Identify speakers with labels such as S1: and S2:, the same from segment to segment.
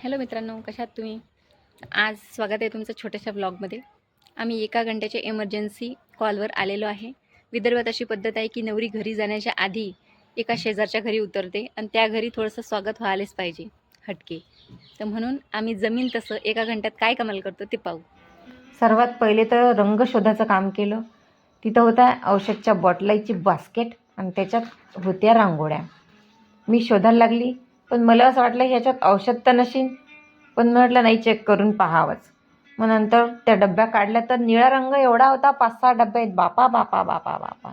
S1: Hello मित्रांनो कशात तुम्ही? आज स्वागत आहे तुमचं छोट्याशा ब्लॉगमध्ये. आम्ही एका घंट्याच्या एमर्जन्सी कॉलवर आलेलो आहे. विदर्भात अशी पद्धत आहे की नवरी घरी जाण्याच्या आधी एका शेजारच्या घरी उतरते आणि त्या घरी थोडंसं स्वागत व्हायलाच पाहिजे हटके. तर म्हणून आम्ही जमीन तसं एका घंट्यात काय कमाल करतो ते पाहू.
S2: सर्वात पहिले तर रंग शोधाचं काम केलं. तिथं होता औषधच्या बॉटलाईची बास्केट आणि त्याच्यात होत्या रांगोळ्या. मी शोधायला लागली पण मला असं वाटलं ह्याच्यात औषध तर नशीन. पण म्हटलं नाही चेक करून पाहावंच. मग नंतर त्या डब्या काढल्या तर निळा रंग एवढा होता पाच सहा डब्या आहेत. बापा बापा बापा बापा.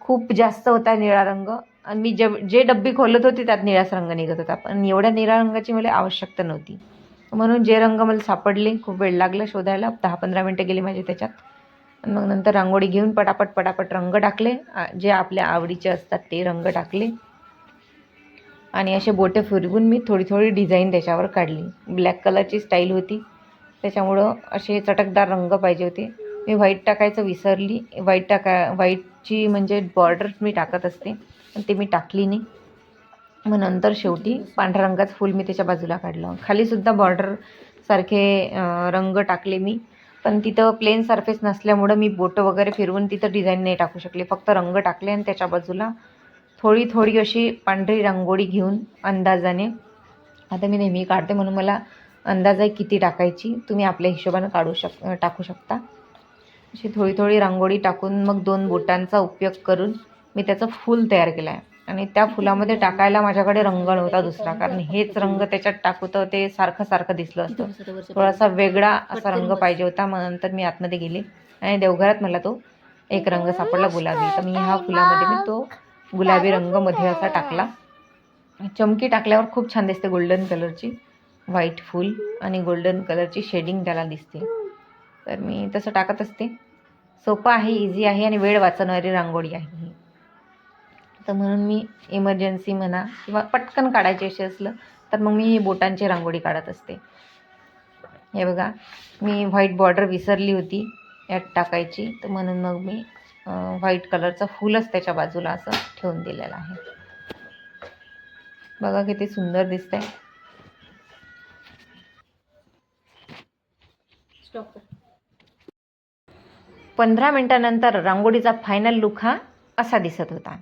S2: खूप जास्त होता निळा रंग. आणि मी जे जे डब्बी खोलत होती त्यात निळाच रंग निघत होता. पण एवढ्या निळ्या रंगाची मला आवश्यकता नव्हती. म्हणून जे रंग मला सापडले खूप वेळ लागला शोधायला. दहा पंधरा मिनटं गेली माझे त्याच्यात. आणि मग नंतर रांगोळी घेऊन पटापट पटापट रंग टाकले. जे आपल्या आवडीचे असतात ते रंग टाकले. आणि असे बोटे फिरवून मी थोडी थोडी डिझाईन त्याच्यावर काढली. ब्लॅक कलरची स्टाईल होती. त्याच्यामुळं असे चटकदार रंग पाहिजे होते. मी व्हाईट टाकायचं विसरली. व्हाईट टाका व्हाईटची म्हणजे बॉर्डर मी टाकत असते. पण ते मी टाकली नाही. मग नंतर शेवटी पांढऱ्या रंगाचं फूल मी त्याच्या बाजूला काढलं. खालीसुद्धा बॉर्डरसारखे रंग टाकले मी. पण तिथं प्लेन सरफेस नसल्यामुळं मी बोटं वगैरे फिरवून तिथं डिझाईन नाही टाकू शकले. फक्त रंग टाकले आणि त्याच्या बाजूला थोडी थोडी अशी पांढरी रांगोळी घेऊन अंदाजाने आता मी नेहमी काढते म्हणून मला अंदाज आहे किती टाकायची तुम्ही आपल्या हिशोबानं काढू शक टाकू शकता. अशी थोडी थोडी रांगोळी टाकून मग दोन बोटांचा उपयोग करून मी त्याचं फूल तयार केलं आहे. आणि त्या फुलामध्ये टाकायला माझ्याकडे रंग नव्हता दुसरा कारण हेच रंग त्याच्यात टाकू तर ते सारखं सारखं दिसलं असतं. थोडासा वेगळा असा रंग पाहिजे होता मग नंतर मी आतमध्ये गेले. आणि देवघरात मला तो एक रंग सापडला गुलाबी. तर मी ह्या फुलामध्ये मी तो गुलाबी रंगमध्ये असा टाकला. चमकी टाकल्यावर खूप छान दिसते गोल्डन कलरची व्हाईट फूल आणि गोल्डन कलरची शेडिंग त्याला दिसते. तर मी तसं टाकत असते. सोपं आहे इझी आहे आणि वेळ वाचवणारी रांगोळी आहे ही. तर म्हणून मी इमर्जन्सी म्हणा किंवा पटकन काढायचे असे असलं तर मग मी ही बोटांची रांगोळी काढत असते. हे बघा मी व्हाईट बॉर्डर विसरली होती यात टाकायची. तर म्हणून मग मी व्हाईट कलरचं फुलच त्याच्या बाजूला असं ठेवून दिलेलं आहे. बघा किती सुंदर दिसतंय. पंधरा मिनटानंतर रांगोळीचा फायनल लुक हा असा दिसत होता.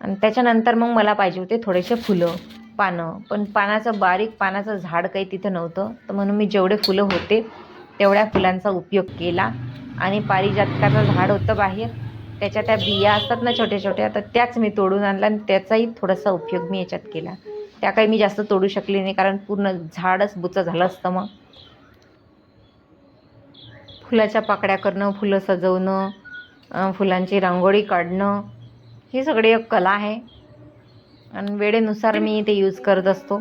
S2: आणि त्याच्यानंतर मग मला पाहिजे होते थोडेसे फुलं पानं. पण पानाचं बारीक पानाचं झाड काही तिथं नव्हतं. तर म्हणून मी जेवढे फुलं होते तेवढ्या फुलांचा उपयोग केला. आणि पारिजातकाचं झाड होतं बाहेर. त्याच्या त्या बिया असतात ना छोट्या छोट्या तर त्याच मी तोडून आणल्या आणि त्याचाही थोडासा उपयोग मी याच्यात केला. त्या काही मी जास्त तोडू शकले नाही कारण पूर्ण झाडच बुचं झालं असतं मग. फुलाच्या पाकड्या करणं फुलं सजवणं फुलांची रांगोळी काढणं ही सगळी एक कला आहे. आणि वेळेनुसार मी ते यूज करत असतो.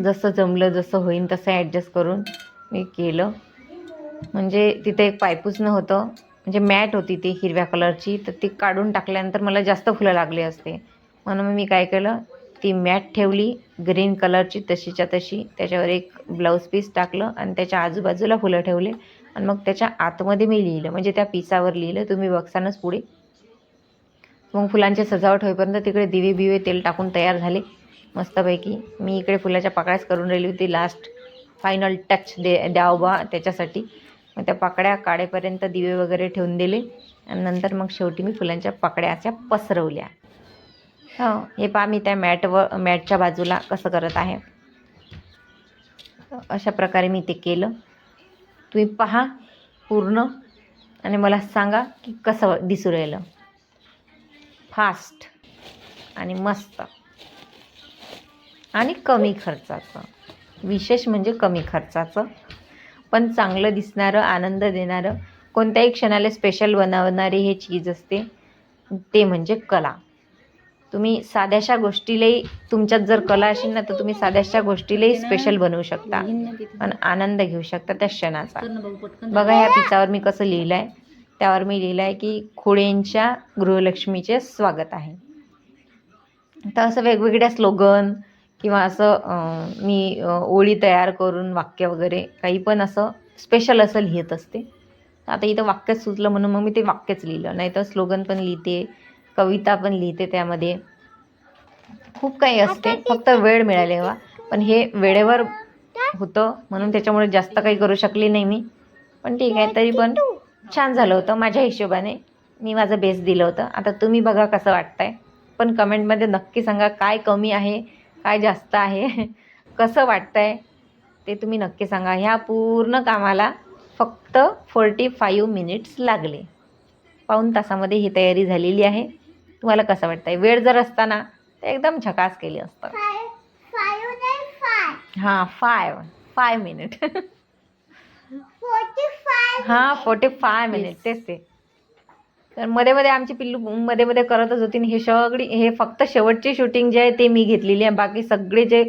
S2: जसं जमलं जसं होईन तसं ॲडजस्ट करून मी केलं. म्हणजे तिथे एक पायपूसनं होतं म्हणजे मॅट होती ती हिरव्या कलरची. तर ती काढून टाकल्यानंतर मला जास्त फुलं लागली असते. म्हणून मी काय केलं ती मॅट ठेवली ग्रीन कलरची तशीच्या तशी. त्याच्यावर एक ब्लाऊज पीस टाकलं आणि त्याच्या आजूबाजूला फुलं ठेवले. आणि मग त्याच्या आतमध्ये मी लिहिलं. म्हणजे त्या पिसावर लिहिलं तुम्ही बघसानच पुढे. मग फुलांची सजावट होईपर्यंत तिकडे दिवे बिवे तेल टाकून तयार झाले. मस्तपैकी. मी इकडे फुलाच्या पाकळ्याच करून राहिली होती. लास्ट फायनल टच दे द्यावं बा त्याच्यासाठी. मग त्या पाकळ्या काढेपर्यंत दिवे वगैरे ठेवून दिले. आणि नंतर मग शेवटी मी फुलांच्या पाकळ्या अशा पसरवल्या. हो हे पहा मी त्या मॅटवर मॅटच्या बाजूला कसं करत आहे. अशा प्रकारे मी ते केलं. तुम्ही पहा पूर्ण आणि मला सांगा की कसं दिसू राहिलं. फास्ट आणि मस्त. आणि कमी खर्चाचं. विशेष म्हणजे कमी खर्चाचं. पण चांगलं दिसणारं आनंद देणारं कोणत्याही क्षणाला स्पेशल बनवणारी हे चीज असते ते म्हणजे कला. तुम्ही साध्याशा गोष्टीलाही तुमच्यात जर कला असेल ना तर तुम्ही साध्याशा गोष्टीलाही स्पेशल बनवू शकता. आणि आनंद घेऊ शकता त्या क्षणाचा. बघा या पिचावर मी कसं लिहिलं आहे त्यावर मी लिहिलं आहे की खुळेंच्या गृहलक्ष्मीचे स्वागत आहे. तर असं वेगवेगळ्या स्लोगन किंवा असं मी ओळी तयार करून वाक्य वगैरे काही पण असं स्पेशल असं लिहित असते. आता इथं वाक्यच सुचलं म्हणून मग मी ते वाक्यच लिहिलं. नाही तर स्लोगन पण लिहिते कविता पण लिहिते त्यामध्ये. खूप काही असते. फक्त वेळ मिळाले हवा. पण हे वेळेवर होतं म्हणून त्याच्यामुळे जास्त काही करू शकली नाही मी. पण ठीक आहे तरी पण छान झालं होतं. माझ्या हिशोबाने मी माझं बेस्ट दिलं होतं. आता तुम्ही बघा कसं वाटतंय. पण कमेंटमध्ये नक्की सांगा काय कमी आहे काय जास्त आहे? कसं वाटतंय? ते तुम्ही नक्की सांगा. ह्या पूर्ण कामाला फक्त फोर्टी फाईव्ह मिनिट्स लागले. पाऊण तासामध्ये ही तयारी झालेली आहे. तुम्हाला कसं वाटतंय? वेळ जर असताना तर एकदम झकास केली असतं. हां फाय फाय मिनिट हां फोर्टी फाय मिनिट तेच ते. तर मध्ये मध्ये आमची पिल्लू मध्ये मध्ये करतच होती आणि हे सगळी हे फक्त शेवटची शूटिंग जे आहे ते मी घेतलेली आहे. बाकी सगळे जे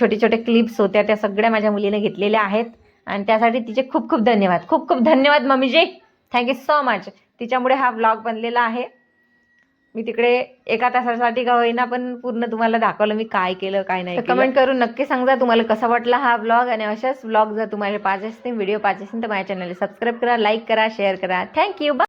S2: छोटे छोटे क्लिप्स होत्या त्या सगळ्या माझ्या मुलीने घेतलेल्या आहेत. आणि त्यासाठी तिचे खूप खूप धन्यवाद. खूप खूप धन्यवाद मम्मीजी. थँक्यू सो मच तिच्यामुळे हा ब्लॉग बनलेला आहे. मी तिकडे एका तासासाठी का होईना पण पूर्ण तुम्हाला दाखवलं मी काय केलं काय नाही कमेंट करून नक्की सांगा तुम्हाला कसा वाटला हा ब्लॉग आणि अशाच ब्लॉग जर तुम्हाला पाहिजे असतील व्हिडिओ पाहिजे असतील तर माझ्या चॅनलला सबस्क्राईब करा लाईक करा शेअर करा. Thank you bye